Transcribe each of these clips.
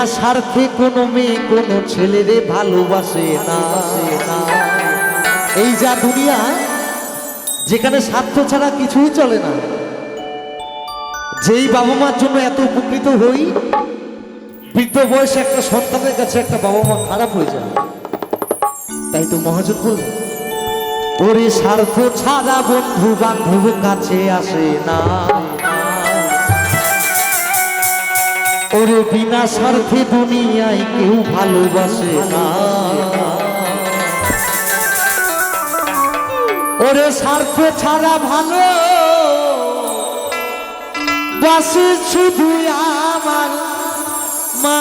বিনা স্বার্থে কোনো মেয়ে, কোনো ছেলেরে ভালোবাসে না। এই যা দুনিয়া, যেখানে স্বার্থ ছাড়া কিছুই চলে না। যেই বাবা মার জন্য এত উপকৃত হই, বৃদ্ধ বয়সে একটা সন্তানের কাছে একটা বাবা মা খারাপ হয়ে যায়। তাই তো মহাজন বললেন, ওরে স্বার্থ ছাড়া বন্ধু বান্ধব কাছে আসে না। ওরে বিনা স্বার্থে দুনিয়ায় কেউ ভালোবাসে না। ওরে স্বার্থ ছাড়া ভালো, বাসে শুধু আমার মা।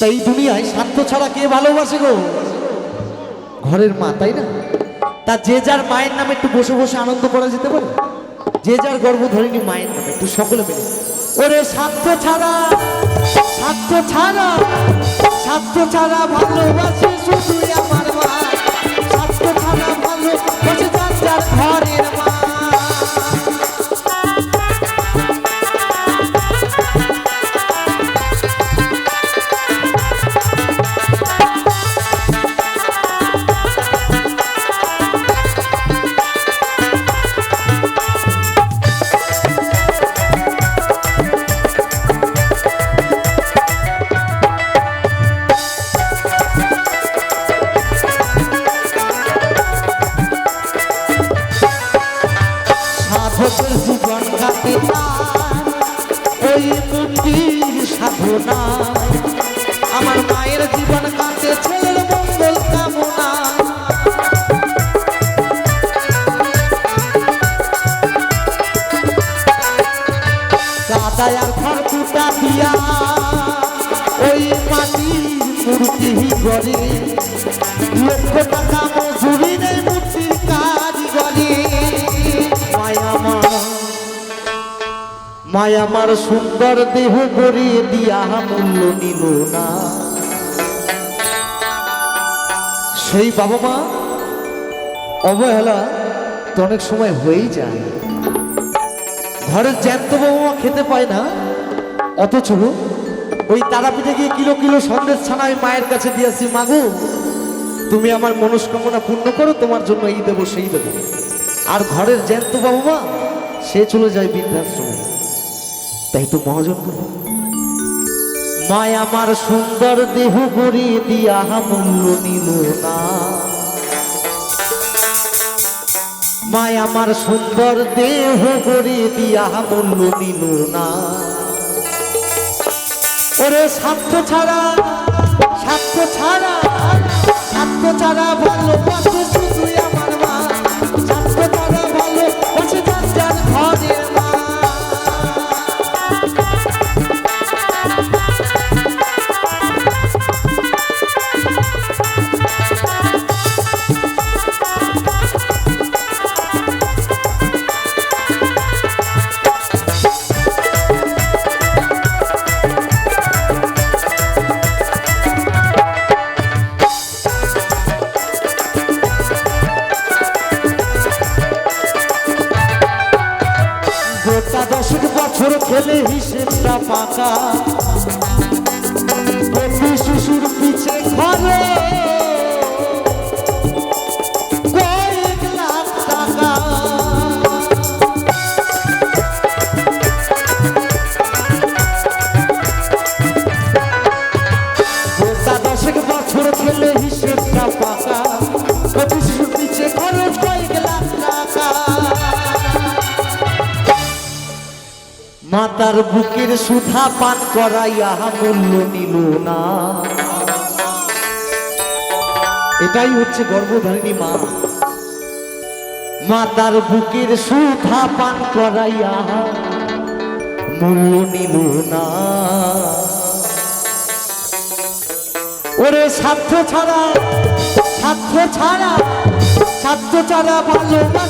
তাই দুনিয়ায় স্বার্থ ছাড়া কে ভালোবাসে গো? ঘরের মা, তাই না? তা যে যার মায়ের নামে একটু বসে বসে আনন্দ করা যেতে পারে? যে যার গর্ব ধরেনি মায়ের নামে একটু সকলে মিলে। ওরে স্বার্থ ছাড়া স্বার্থ ছাড়া স্বার্থ ছাড়া ভালোবাসে শুধু আমার মূর্তি লক্ষ টাকা মজুরি মূর্তির কাজ গড়ে মায়ামা মায়ামার সুন্দর দেহ গড়িয়ে দিয়া মূল্য নিল না। সেই বাবা মা, অবহেলা তো অনেক সময় হয়েই যায়। ঘরের জ্যান্ত বাবা খেতে পায় না, অথচ ওই তারাপীঠে গিয়ে কিলো কিলো সন্দেশ ছানা আমি মায়ের কাছে দিয়েছি মাগু তুমি আমার মনস্কামনা পূর্ণ করো, তোমার জন্য এই দেবো, সেই দেবো। আর ঘরের জ্যান্ত বাবু মা সে চলে যায় বৃদ্ধাশ্রমে। তাই তো মহাজন মায় আমার সুন্দর দেহ গড়িয়ে দিয়া মূল্য নিল না। মায় আমার সুন্দর দেহ গড়িয়ে দিয়া মূল্য নিল না। ওরে স্বার্থ ছাড়া স্বার্থ ছাড়া স্বার্থ ছাড়া ভালোবাসে শুধু মাতার বুকের সুধা পান করাইয়া মূল্য নিল না। এটাই হচ্ছে গর্ভধারিণী মা। মাতার বুকের সুধা পান করাইয়া মূল্য নিল না। ওরে স্বার্থ ছাড়া স্বার্থ ছাড়া স্বার্থ ছাড়া ভালোবাসে শুধু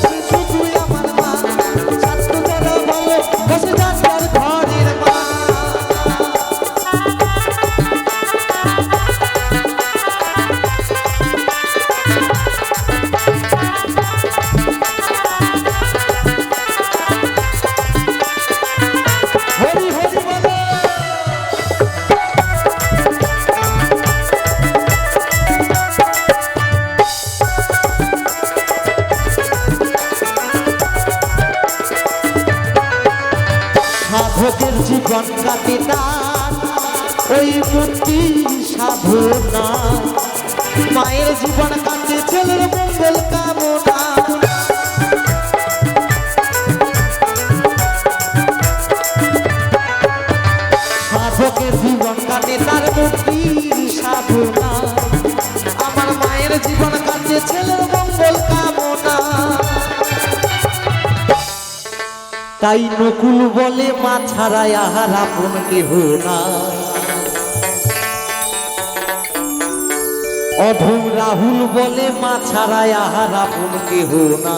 সাধকের জীবন কাটে না ওই মূর্তি সাধনা। মায়ের জীবন কাটে ছেলের মঙ্গল কামনা। সাধকের জীবন কাটে তার মূর্তির সাধনা। আমার মায়ের জীবন কাটে ছেলের তাই নকুল বলে, মা ছাড়া আহার আপন কেহ না অধম রাহুল বলে, মা ছাড়া আহার আপন কেহ না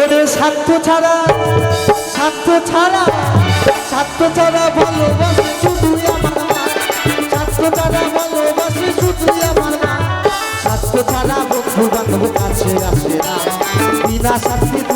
ওরে স্বার্থ ছাড়া স্বার্থ ছাড়া স্বার্থ ছাড়া ভালোবাসে শুধু আমার স্বার্থ ছাড়া ভালোবাসে শুধু আমার স্বার্থ ছাড়া বন্ধু বান্ধব কাছে আসে না। বিনা স্বার্থে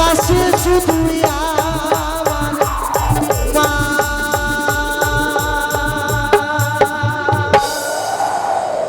বাসে শুধু